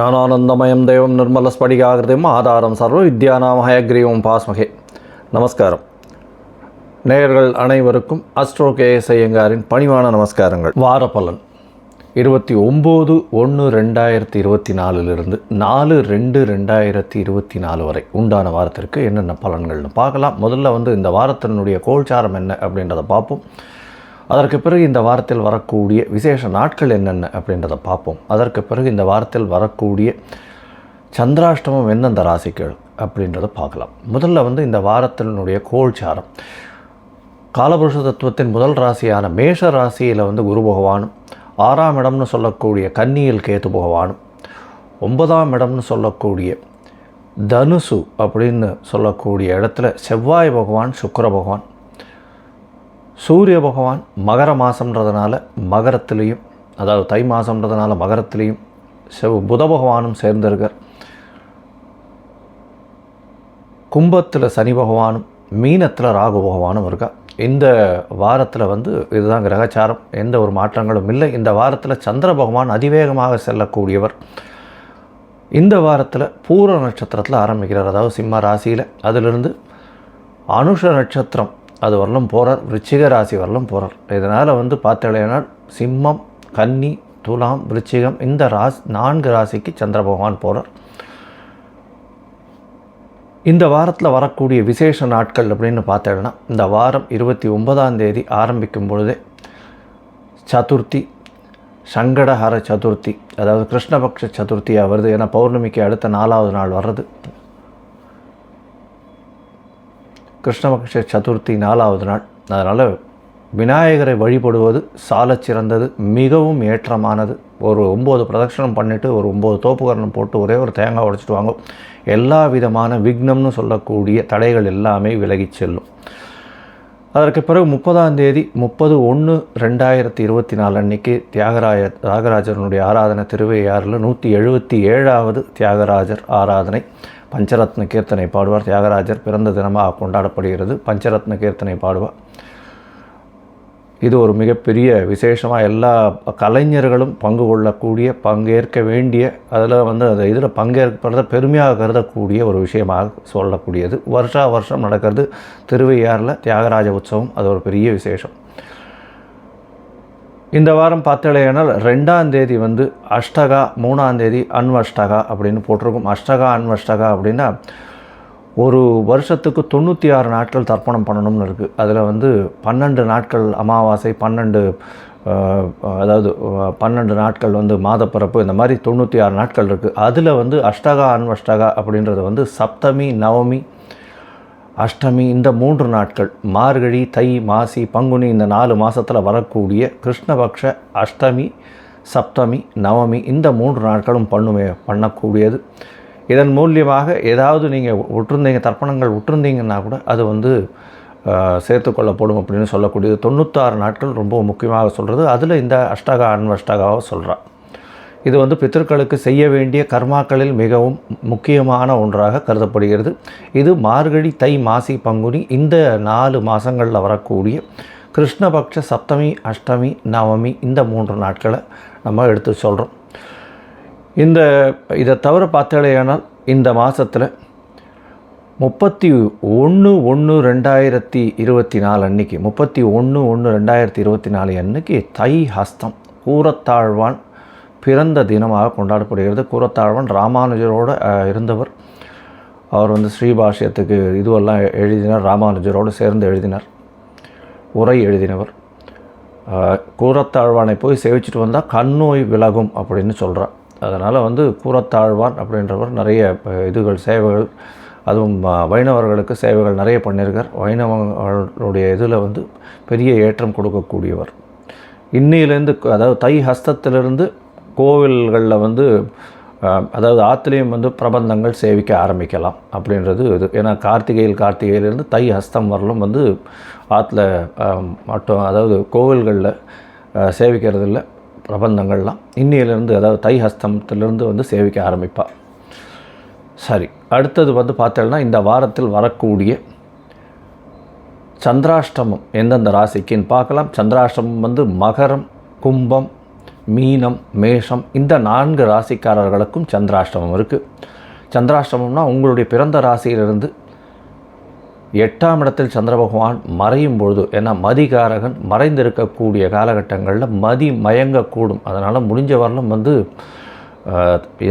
ஞானானந்தமயம் தெய்வம் நிர்மலஸ்படிகாகிருதிம் ஆதாரம் சர்வ வித்யானாம் ஹயக்ரீவம் பாஸ்மகே. நமஸ்காரம். நேயர்கள் அனைவருக்கும் அஸ்ட்ரோ கேஎஸ் ஐயங்காரின் பணிவான நமஸ்காரங்கள். வார பலன் இருபத்தி ஒம்பது ஒன்று ரெண்டாயிரத்தி இருபத்தி நாலுலேருந்து நாலு ரெண்டு ரெண்டாயிரத்தி இருபத்தி நாலு வரை உண்டான வாரத்திற்கு என்னென்ன பலன்கள்னு பார்க்கலாம். முதல்ல வந்து இந்த வாரத்தினுடைய கோல்சாரம் என்ன அப்படின்றத பார்ப்போம். அதற்கு பிறகு இந்த வாரத்தில் வரக்கூடிய விசேஷ நாட்கள் என்னென்ன அப்படின்றத பார்ப்போம். அதற்கு பிறகு இந்த வாரத்தில் வரக்கூடிய சந்திராஷ்டமம் எந்தெந்த ராசிகள் அப்படின்றத பார்க்கலாம். முதல்ல வந்து இந்த வாரத்தினுடைய கோல்சாரம். காலபுருஷ தத்துவத்தின் முதல் ராசியான மேஷ ராசியில் வந்து குரு பகவானும் ஆறாம் இடம்னு சொல்லக்கூடிய கன்னியில் கேத்து பகவானும் ஒன்பதாம் இடம்னு சொல்லக்கூடிய தனுசு அப்படின்னு சொல்லக்கூடிய இடத்துல செவ்வாய் பகவான் சுக்கர பகவான் சூரிய பகவான் மகர மாதம்ன்றதுனால மகரத்துலேயும் அதாவது தை மாதம்ன்றதுனால மகரத்துலேயும் செவ் புத பகவானும் சேர்ந்திருக்கார். கும்பத்தில் சனி பகவானும் மீனத்தில் ராகு பகவானும் இருக்கா. இந்த வாரத்தில் வந்து இதுதான் கிரகச்சாரம். எந்த ஒரு மாற்றங்களும் இல்லை. இந்த வாரத்தில் சந்திர பகவான் அதிவேகமாக செல்லக்கூடியவர். இந்த வாரத்தில் பூர நட்சத்திரத்தில் ஆரம்பிக்கிறார். அதாவது சிம்ம ராசியில். அதிலிருந்து அனுஷ நட்சத்திரம் அது வரலும் போகிறார் விருச்சிக ராசி வரலும் போகிறார் இதனால் வந்து பார்த்தீங்கன்னா சிம்மம் கன்னி துலாம் விருச்சிகம் இந்த ராசி நான்கு ராசிக்கு சந்திர பகவான் போகிறார் இந்த வாரத்தில் வரக்கூடிய விசேஷ நாட்கள் அப்படின்னு பார்த்தேன்னா இந்த வாரம் இருபத்தி ஒன்பதாம் தேதி ஆரம்பிக்கும் பொழுதே சதுர்த்தி சங்கடஹர சதுர்த்தி அதாவது கிருஷ்ணபக்ஷ சதுர்த்தியாக வருது. ஏன்னா பௌர்ணமிக்கு அடுத்த நாலாவது நாள் வர்றது. கிருஷ்ணபக்ஷ சதுர்த்தி நாலாவது நாள். அதனால் விநாயகரை வழிபடுவது சால சிறந்தது மிகவும் ஏற்றமானது. ஒரு ஒம்பது பிரதட்சணம் பண்ணிவிட்டு ஒரு ஒம்பது தோப்புகரணம் போட்டு ஒரே ஒரு தேங்காய் உடைச்சிட்டு வாங்க. எல்லா விதமான விக்னம்னு சொல்லக்கூடிய தடைகள் எல்லாமே விலகிச் செல்லும். அதற்கு பிறகு முப்பதாம் தேதி முப்பது ஒன்று ரெண்டாயிரத்தி இருபத்தி நாலு அன்னைக்கு தியாகராய தியாகராஜனுடைய ஆராதனை திருவையாறில் நூற்றி எழுபத்தி ஏழாவது தியாகராஜர் ஆராதனை. பஞ்சரத்ன கீர்த்தனை பாடுவார். தியாகராஜர் பிறந்த தினமாக கொண்டாடப்படுகிறது. பஞ்சரத்ன கீர்த்தனை பாடுவார். இது ஒரு மிகப்பெரிய விசேஷமாக எல்லா கலைஞர்களும் பங்கு கொள்ளக்கூடிய பங்கேற்க வேண்டிய அதில் வந்து அந்த இதில் பங்கேற்பதை பெருமையாக கருதக்கூடிய ஒரு விஷயமாக சொல்லக்கூடியது. வருஷா வருஷம் நடக்கிறது திருவையாறில் தியாகராஜ உற்சவம். அது ஒரு பெரிய விசேஷம். இந்த வாரம் பார்த்தலையானால் ரெண்டாம் தேதி வந்து அஷ்டகா மூணாம் தேதி அன்வஷ்டகா அப்படின்னு போட்டிருக்கும். அஷ்டகா அன்வஷ்டகா அப்படின்னா ஒரு வருஷத்துக்கு தொண்ணூற்றி ஆறு நாட்கள் தர்ப்பணம் பண்ணணும்னு இருக்குது அதில் வந்து பன்னெண்டு நாட்கள் அமாவாசை பன்னெண்டு அதாவது பன்னெண்டு நாட்கள் வந்து மாதப்பிறப்பு இந்த மாதிரி தொண்ணூற்றி ஆறு நாட்கள் இருக்குது அதில் வந்து அஷ்டகா அன்வஷ்டகா அப்படின்றது வந்து சப்தமி நவமி அஷ்டமி இந்த மூன்று நாட்கள் மார்கழி தை மாசி பங்குனி இந்த நாலு மாதத்தில் வரக்கூடிய கிருஷ்ணபக்ஷ அஷ்டமி சப்தமி நவமி இந்த மூன்று நாட்களும் பண்ணுமே பண்ணக்கூடியது. இதன் மூலியமாக ஏதாவது நீங்கள் விட்டுருந்தீங்க தர்ப்பணங்கள் விட்டுருந்தீங்கன்னா கூட அது வந்து சேர்த்துக்கொள்ளப்படும் அப்படின்னு சொல்லக்கூடியது. தொண்ணூத்தாறு நாட்கள் ரொம்ப முக்கியமாக சொல்கிறது அதில் இந்த அஷ்டகா அன்வஷ்டகாவை சொல்கிறான் இது வந்து பித்தர்களுக்கு செய்ய வேண்டிய கர்மாக்களில் மிகவும் முக்கியமான ஒன்றாக கருதப்படுகிறது. இது மார்கழி தை மாசி பங்குனி இந்த நாலு மாதங்களில் வரக்கூடிய கிருஷ்ணபக்ஷ சப்தமி அஷ்டமி நவமி இந்த மூன்று நாட்களை நம்ம எடுத்து சொல்கிறோம் இந்த இதை தவிர பார்த்தாலேயானால் இந்த மாதத்தில் முப்பத்தி ஒன்று ஒன்று ரெண்டாயிரத்தி இருபத்தி நாலு அன்னைக்கு முப்பத்தி ஒன்று ஒன்று ரெண்டாயிரத்தி இருபத்தி நாலு அன்னைக்கு தை ஹஸ்தம் கூரத்தாழ்வான் பிறந்த தினமாக கொண்டாடப்படுகிறது. கூரத்தாழ்வான் ராமானுஜரோடு இருந்தவர். அவர் வந்து ஸ்ரீபாஷ்யத்துக்கு இதுவெல்லாம் எழுதினார். ராமானுஜரோடு சேர்ந்து எழுதினார். உரை எழுதினவர். கூரத்தாழ்வானை போய் சேவிச்சுட்டு வந்தால் கண்ணோய் விலகும் அப்படின்னு சொல்கிறார் அதனால் வந்து கூரத்தாழ்வான் அப்படின்றவர் நிறைய இதுகள் சேவைகள் அதுவும் வைணவர்களுக்கு சேவைகள் நிறைய பண்ணியிருக்கார். வைணவர்களுடைய இதில் வந்து பெரிய ஏற்றம் கொடுக்கக்கூடியவர். இன்னிலேருந்து அதாவது தை ஹஸ்தத்திலிருந்து கோவில்களில் வந்து அதாவது ஆற்றுலேயும் வந்து பிரபந்தங்கள் சேவிக்க ஆரம்பிக்கலாம் அப்படின்றது இது. ஏன்னா கார்த்திகையில் கார்த்திகையிலேருந்து தை ஹஸ்தம் வரலும் வந்து ஆற்றுல மட்டும் அதாவது கோவில்களில் சேவிக்கிறது இல்லை பிரபந்தங்கள்லாம். இன்னியிலேருந்து அதாவது தை ஹஸ்தத்திலிருந்து வந்து சேவிக்க ஆரம்பிப்பாள் சரி அடுத்தது வந்து பார்த்தோம்னா இந்த வாரத்தில் வரக்கூடிய சந்திராஷ்டமம் எந்தெந்த ராசிக்குன்னு பார்க்கலாம். சந்திராஷ்டமம் வந்து மகரம் கும்பம் மீனம் மேஷம் இந்த நான்கு ராசிக்காரர்களுக்கும் சந்திராஷ்டமம் இருக்குது சந்திராஷ்டமம்னா உங்களுடைய பிறந்த ராசியிலிருந்து எட்டாம் இடத்தில் சந்திர பகவான் மறையும் பொழுது ஏன்னா மதிகாரகன் மறைந்திருக்கக்கூடிய காலகட்டங்களில் மதி மயங்கக்கூடும். அதனால் முடிஞ்ச வரலும் வந்து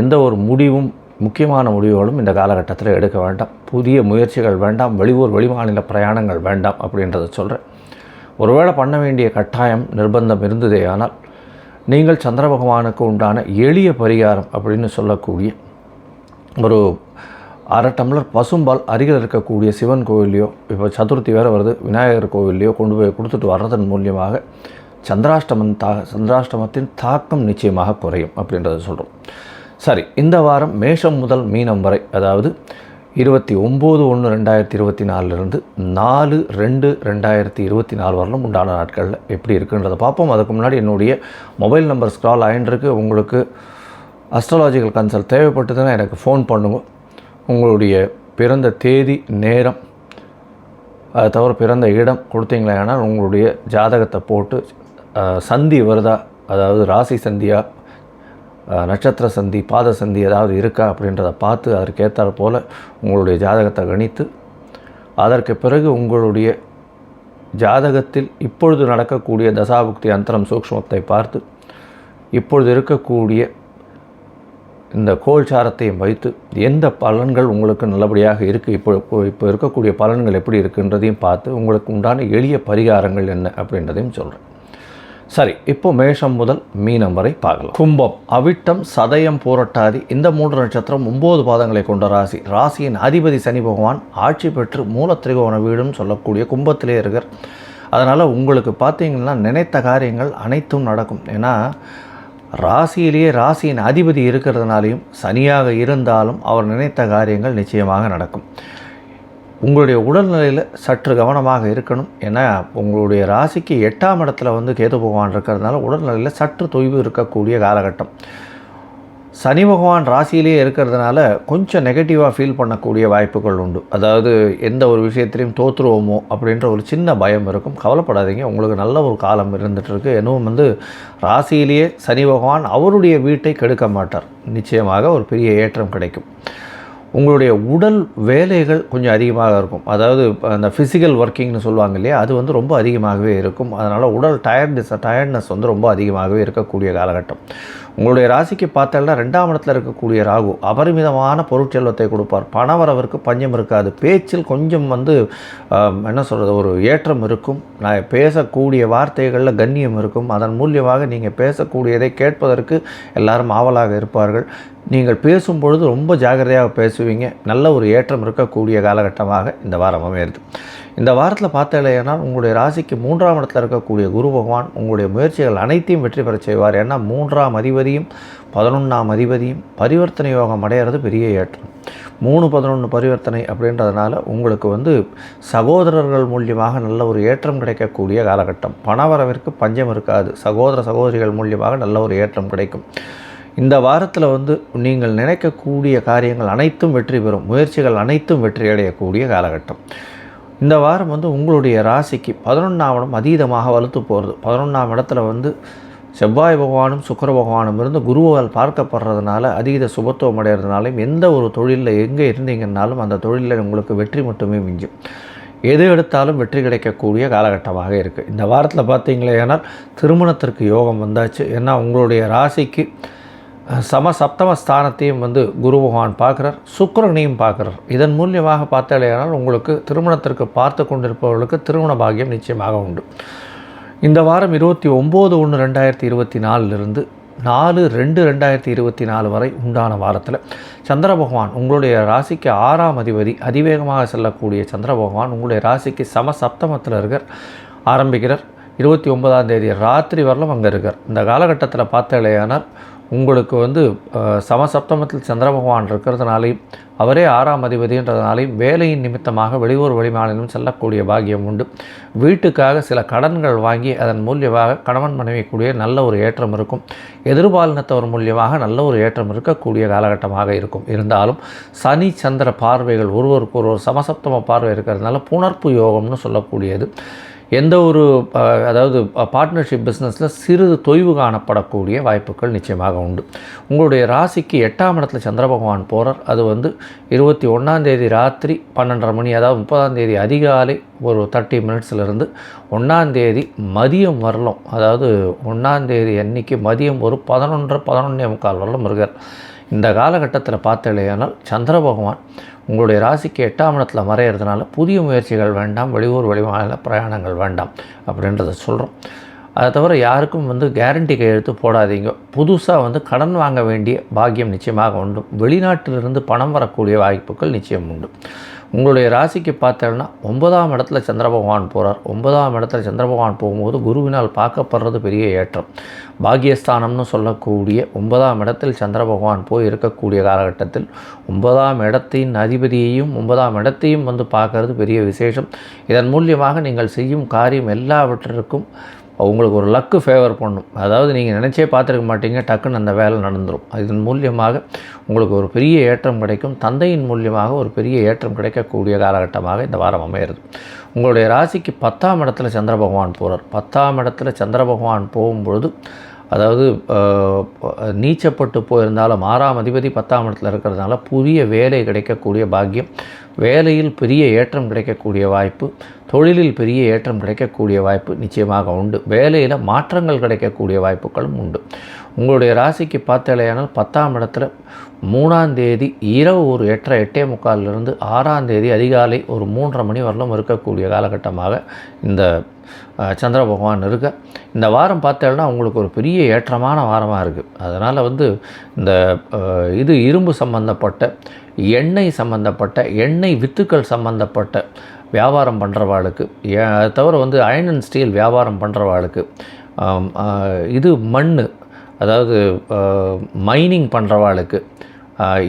எந்த ஒரு முடிவும் முக்கியமான முடிவுகளும் இந்த காலகட்டத்தில் எடுக்க வேண்டாம். புதிய முயற்சிகள் வேண்டாம் வெளியூர் வெளிமாநில பிரயாணங்கள் வேண்டாம் அப்படின்றத சொல்கிறேன் ஒருவேளை பண்ண வேண்டிய கட்டாயம் நிர்பந்தம் இருந்ததே ஆனால் நீங்கள் சந்திர பகவானுக்கு உண்டான எளிய பரிகாரம் அப்படின்னு சொல்லக்கூடிய ஒரு அரை டம்ளர் பசும்பால் அருகில் இருக்கக்கூடிய சிவன் கோவில்லையோ இப்போ சதுர்த்தி வேறு வருது விநாயகர் கோவில்லையோ கொண்டு போய் கொடுத்துட்டு வர்றதன் மூலியமாக சந்திராஷ்டமன் தா சந்திராஷ்டமத்தின் தாக்கம் நிச்சயமாக குறையும் அப்படின்றத சொல்கிறோம் சரி இந்த வாரம் மேஷம் முதல் மீனம் வரை அதாவது இருபத்தி ஒம்பது ஒன்று ரெண்டாயிரத்தி இருபத்தி நாலுலேருந்து நாலு ரெண்டு ரெண்டாயிரத்தி இருபத்தி நாலு வரலும் உண்டான நாட்களில் எப்படி இருக்குன்றதை பார்ப்போம். அதுக்கு முன்னாடி என்னுடைய மொபைல் நம்பர் ஸ்க்ரால் ஆயின்றிருக்கு உங்களுக்கு அஸ்ட்ராலாஜிக்கல் கன்சல்ட் தேவைப்பட்டதுன்னா எனக்கு ஃபோன் பண்ணுங்க. உங்களுடைய பிறந்த தேதி நேரம் அதை தவிர பிறந்த இடம் கொடுத்தீங்களேனா உங்களுடைய ஜாதகத்தை போட்டு சந்தி வருதா? அதாவது ராசி சந்தியாக நட்சத்திர சந்தி பாத சந்தி ஏதாவது இருக்கா அப்படின்றத பார்த்து அதற்கேற்றாற் போல் உங்களுடைய ஜாதகத்தை கணித்து அதற்கு பிறகு உங்களுடைய ஜாதகத்தில் இப்பொழுது நடக்கக்கூடிய தசாபுக்தி அந்தரம் சூக்ஷ்மத்தை பார்த்து இப்பொழுது இருக்கக்கூடிய இந்த கோல்சாரத்தையும் வைத்து எந்த பலன்கள் உங்களுக்கு நல்லபடியாக இருக்குது இப்போ இப்போ- இப்போ இருக்கக்கூடிய பலன்கள் எப்படி இருக்குன்றதையும் பார்த்து உங்களுக்கு உண்டான எளிய பரிகாரங்கள் என்ன அப்படின்றதையும் சொல்கிறேன் சரி இப்போ மேஷம் முதல் மீனம் வரை பார்க்கலாம். கும்பம் அவிட்டம் சதயம் பூரட்டாதி இந்த மூன்று நட்சத்திரம் ஒன்பது பாதங்களை கொண்ட ராசி. ராசியின் அதிபதி சனி பகவான் ஆட்சி பெற்று மூல திரிகோண வீடும் சொல்லக்கூடிய கும்பத்திலே இருக்கிற அதனால் உங்களுக்கு பார்த்தீங்கன்னா நினைத்த காரியங்கள் அனைத்தும் நடக்கும். ஏன்னா ராசியிலேயே ராசியின் அதிபதி இருக்கிறதுனாலையும் சனியாக இருந்தாலும் அவர் நினைத்த காரியங்கள் நிச்சயமாக நடக்கும். உங்களுடைய உடல்நிலையில் சற்று கவனமாக இருக்கணும். ஏன்னா உங்களுடைய ராசிக்கு எட்டாம் இடத்துல வந்து கேது பகவான் இருக்கிறதுனால உடல்நிலையில் சற்று தொய்வு இருக்கக்கூடிய காலகட்டம். சனி பகவான் ராசியிலேயே இருக்கிறதுனால கொஞ்சம் நெகட்டிவாக ஃபீல் பண்ணக்கூடிய வாய்ப்புகள் உண்டு. அதாவது எந்த ஒரு விஷயத்திலையும் தோற்றுருவோமோ அப்படின்ற ஒரு சின்ன பயம் இருக்கும். கவலைப்படாதீங்க. உங்களுக்கு நல்ல ஒரு காலம் இருந்துகிட்ருக்கு இன்னும் வந்து ராசியிலேயே சனி பகவான் அவருடைய வீட்டை கெடுக்க மாட்டார். நிச்சயமாக ஒரு பெரிய ஏற்றம் கிடைக்கும். உங்களுடைய உடல் வேலைகள் கொஞ்சம் அதிகமாக இருக்கும். அதாவது அந்த ஃபிசிக்கல் ஒர்க்கிங்னு சொல்லுவாங்க இல்லையா அது வந்து ரொம்ப அதிகமாகவே இருக்கும். அதனால் உடல் டயர்ட்னஸ் டயர்ட்னஸ் வந்து ரொம்ப அதிகமாகவே இருக்கக்கூடிய காலகட்டம். உங்களுடைய ராசிக்கு பார்த்தோம்னா ரெண்டாம் இடத்துல இருக்கக்கூடிய ராகு அபரிமிதமான பொருட்செல்வத்தை கொடுப்பார். பணவரவிற்கு பஞ்சம் இருக்காது. பேச்சில் கொஞ்சம் வந்து என்ன சொல்கிறது ஒரு ஏற்றம் இருக்கும். நான் பேசக்கூடிய வார்த்தைகளில் கண்ணியம் இருக்கும். அதன் மூலியமாக நீங்கள் பேசக்கூடியதை கேட்பதற்கு எல்லாரும் ஆவலாக இருப்பார்கள். நீங்கள் பேசும் பொழுது ரொம்ப ஜாக்கிரதையாக பேசுவீங்க. நல்ல ஒரு ஏற்றம் இருக்கக்கூடிய காலகட்டமாக இந்த வாரம் அமையிறது. இந்த வாரத்தில் பார்த்தாலேனால் உங்களுடைய ராசிக்கு மூன்றாம் இடத்துல இருக்கக்கூடிய குரு பகவான் உங்களுடைய முயற்சிகள் அனைத்தையும் வெற்றி பெறச் செய்வார். ஏன்னா மூன்றாம் அதிபதியும் பதினொன்றாம் அதிபதியும் பரிவர்த்தனை யோகம் அடையிறது பெரிய ஏற்றம். மூணு பதினொன்று பரிவர்த்தனை அப்படின்றதுனால உங்களுக்கு வந்து சகோதரர்கள் மூலியமாக நல்ல ஒரு ஏற்றம் கிடைக்கக்கூடிய காலகட்டம். பணவரவிற்கு பஞ்சம் இருக்காது. சகோதர சகோதரிகள் மூலியமாக நல்ல ஒரு ஏற்றம் கிடைக்கும். இந்த வாரத்தில் வந்து நீங்கள் நினைக்கக்கூடிய காரியங்கள் அனைத்தும் வெற்றி பெறும். முயற்சிகள் அனைத்தும் வெற்றி அடையக்கூடிய காலகட்டம். இந்த வாரம் வந்து உங்களுடைய ராசிக்கு பதினொன்றாம் இடம் அதீதமாக வலுத்து போகிறது பதினொன்றாம் இடத்துல வந்து செவ்வாய் பகவானும் சுக்கர பகவானும் இருந்து குருவால் பார்க்கப்படுறதுனால அதீத சுபத்துவம் அடைகிறதுனாலையும் எந்த ஒரு தொழிலில் எங்கே இருந்தீங்கன்னாலும் அந்த தொழிலில் உங்களுக்கு வெற்றி மட்டுமே மிஞ்சும். எது எடுத்தாலும் வெற்றி கிடைக்கக்கூடிய காலகட்டமாக இருக்குது இந்த வாரத்தில் பார்த்தீங்களே ஏன்னால் திருமணத்திற்கு யோகம் வந்தாச்சு. ஏன்னா உங்களுடைய ராசிக்கு சம சப்தம ஸ்தானத்தையும் வந்து குரு பகவான் பார்க்குறார் சுக்கரனையும் பார்க்குறார். இதன் மூலியமாக பார்த்தாலேயானால் உங்களுக்கு திருமணத்திற்கு பார்த்து கொண்டிருப்பவர்களுக்கு திருமண பாகியம் நிச்சயமாக உண்டு. இந்த வாரம் இருபத்தி ஒம்பது ஒன்று ரெண்டாயிரத்தி இருபத்தி நாலுலேருந்து நாலு ரெண்டு ரெண்டாயிரத்தி இருபத்தி நாலு வரை உண்டான வாரத்தில் சந்திர பகவான் உங்களுடைய ராசிக்கு ஆறாம் அதிபதி அதிவேகமாக செல்லக்கூடிய சந்திர பகவான் உங்களுடைய ராசிக்கு சம சப்தமத்தில் இருக்கார் ஆரம்பிக்கிறார். இருபத்தி ஒன்பதாம் தேதி ராத்திரி வரலும் அங்கே இருக்கார். இந்த காலகட்டத்தில் பார்த்தாலேயானால் உங்களுக்கு வந்து சமசப்தமத்தில் சந்திர பகவான் இருக்கிறதுனாலையும் அவரே ஆறாம் அதிபதின்றதுனாலையும் வேலையின் நிமித்தமாக வெளியூர் வெளிமாநிலம் செல்லக்கூடிய பாகியம் உண்டு. வீட்டுக்காக சில கடன்கள் வாங்கி அதன் மூலியமாக கணவன் மனைவி கூடிய நல்ல ஒரு ஏற்றம் இருக்கும். எதிர்பாலினத்தவர் மூலியமாக நல்ல ஒரு ஏற்றம் இருக்கக்கூடிய காலகட்டமாக இருக்கும். இருந்தாலும் சனி சந்திர பார்வைகள் ஒருவருக்கு ஒருவர் சமசப்தம பார்வை இருக்கிறதுனால புணர்ப்பு யோகம்னு சொல்லக்கூடியது. எந்த ஒரு அதாவது பார்ட்னர்ஷிப் பிஸ்னஸில் சிறிது தொய்வு காணப்படக்கூடிய வாய்ப்புகள் நிச்சயமாக உண்டு. உங்களுடைய ராசிக்கு எட்டாம் இடத்துல சந்திர பகவான் போகிறார் அது வந்து இருபத்தி ஒன்றாந்தேதி ராத்திரி பன்னெண்டரை மணி அதாவது முப்பதாந்தேதி அதிகாலை ஒரு தேர்ட்டி மினிட்ஸ்லேருந்து ஒன்றாந்தேதி மதியம் வரலும் அதாவது ஒன்றாந்தேதி அன்னைக்கு மதியம் ஒரு பதினொன்று பதினொன்றே முக்கால் வரலும் இருக்கார். இந்த காலகட்டத்தில் பார்த்தலையானால் சந்திர பகவான் உங்களுடைய ராசிக்கு எட்டாம் இடத்துல மறையிறதுனால புதிய முயற்சிகள் வேண்டாம் வெளியூர் வெளிமாநில பிரயாணங்கள் வேண்டாம் அப்படின்றத சொல்கிறோம் அதை தவிர யாருக்கும் வந்து கேரண்டி கையெழுத்து போடாதீங்க. புதுசாக வந்து கடன் வாங்க வேண்டிய பாக்கியம் நிச்சயமாக உண்டு. வெளிநாட்டிலிருந்து பணம் வரக்கூடிய வாய்ப்புகள் நிச்சயம் உண்டு. உங்களுடைய ராசிக்கு பார்த்தேன்னா ஒன்பதாம் இடத்துல சந்திர பகவான் போகிறார் ஒன்பதாம் இடத்துல சந்திர பகவான் போகும்போது குருவினால் பார்க்கப்படுறது பெரிய ஏற்றம். பாக்கியஸ்தானம்னு சொல்லக்கூடிய ஒன்பதாம் இடத்தில் சந்திர பகவான் போய் இருக்கக்கூடிய காலகட்டத்தில் ஒன்பதாம் இடத்தின் அதிபதியையும் ஒன்பதாம் இடத்தையும் வந்து பார்க்கறது பெரிய விசேஷம். இதன் மூலியமாக நீங்கள் செய்யும் காரியம் எல்லாவற்றிற்கும் உங்களுக்கு ஒரு லக்கு ஃபேவர் பண்ணும். அதாவது நீங்கள் நினச்சே பார்த்துருக்க மாட்டீங்க டக்குன்னு அந்த வேலை நடந்துடும் இதன் மூலியமாக உங்களுக்கு ஒரு பெரிய ஏற்றம் கிடைக்கும். தந்தையின் மூலியமாக ஒரு பெரிய ஏற்றம் கிடைக்கக்கூடிய காலகட்டமாக இந்த வாரம் அமையிறது. உங்களுடைய ராசிக்கு பத்தாம் இடத்துல சந்திர பகவான் போகிறார் பத்தாம் இடத்துல சந்திர பகவான் போகும்பொழுது அதாவது நீச்சப்பட்டு போயிருந்தாலும் ஆறாம் அதிபதி பத்தாம் இடத்துல இருக்கிறதுனால புதிய வேலை கிடைக்கக்கூடிய பாக்கியம் வேலையில் பெரிய ஏற்றம் கிடைக்கக்கூடிய வாய்ப்பு தொழிலில் பெரிய ஏற்றம் கிடைக்கக்கூடிய வாய்ப்பு நிச்சயமாக உண்டு. வேலையில் மாற்றங்கள் கிடைக்கக்கூடிய வாய்ப்புகளும் உண்டு. உங்களுடைய ராசிக்கு பார்த்தாலேயானால் பத்தாம் இடத்துல மூணாம் தேதி இரவு ஒரு எட்டரை எட்டே முக்காலிலிருந்து ஆறாம் தேதி அதிகாலை ஒரு மூன்றரை மணி வரலும் இருக்கக்கூடிய காலகட்டமாக இந்த சந்திர பகவான் இருக்க. இந்த வாரம் பார்த்தேன்னா உங்களுக்கு ஒரு பெரிய ஏற்றமான வாரமாக இருக்குது அதனால் வந்து இந்த இது இரும்பு சம்பந்தப்பட்ட எண்ணெய் சம்பந்தப்பட்ட எண்ணெய் வித்துக்கள் சம்பந்தப்பட்ட வியாபாரம் பண்ணுறவாளுக்கு அதை தவிர வந்து அயன் அண்ட் ஸ்டீல் வியாபாரம் பண்ணுறவாளுக்கு இது மண் அதாவது மைனிங் பண்ணுறவாளுக்கு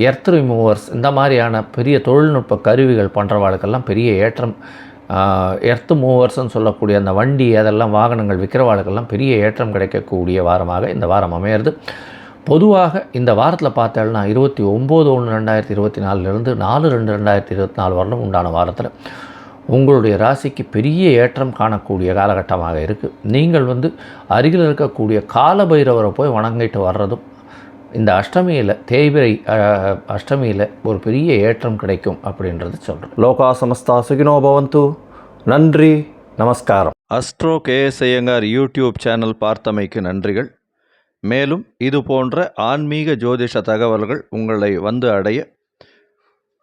எர்த் ரிமூவர்ஸ் இந்த மாதிரியான பெரிய தொழில்நுட்ப கருவிகள் பண்ணுறவாளுக்கெல்லாம் பெரிய ஏற்றம் எர்த் மூவர்ஸ்ன்னு சொல்லக்கூடிய அந்த வண்டி அதெல்லாம் வாகனங்கள் விற்கிறவாளுக்கெல்லாம் பெரிய ஏற்றம் கிடைக்கக்கூடிய வாரமாக இந்த வாரம் அமையிறது. பொதுவாக இந்த வாரத்தில் பார்த்தேன்னா இருபத்தி ஒம்பது ஒன்று ரெண்டாயிரத்தி இருபத்தி நாலுலேருந்து நாலு ரெண்டு ரெண்டாயிரத்தி இருபத்தி நாலு வரலும் உண்டான வாரத்தில். உங்களுடைய ராசிக்கு பெரிய ஏற்றம் காணக்கூடிய காலகட்டமாக இருக்குது நீங்கள் வந்து அருகில் இருக்கக்கூடிய காலபைரவரை போய் வணங்கிட்டு வர்றதும் இந்த அஷ்டமியில் தேய்பிரை அஷ்டமியில் ஒரு பெரிய ஏற்றம் கிடைக்கும் அப்படின்றது சொல்கிறோம் லோகா சமஸ்தா சுகினோ பவந்து. நன்றி நமஸ்காரம். Astro KS Iyengar YouTube channel பார்த்தமைக்கு நன்றிகள். மேலும் இது போன்ற ஆன்மீக ஜோதிஷ தகவல்கள் உங்களை வந்து அடைய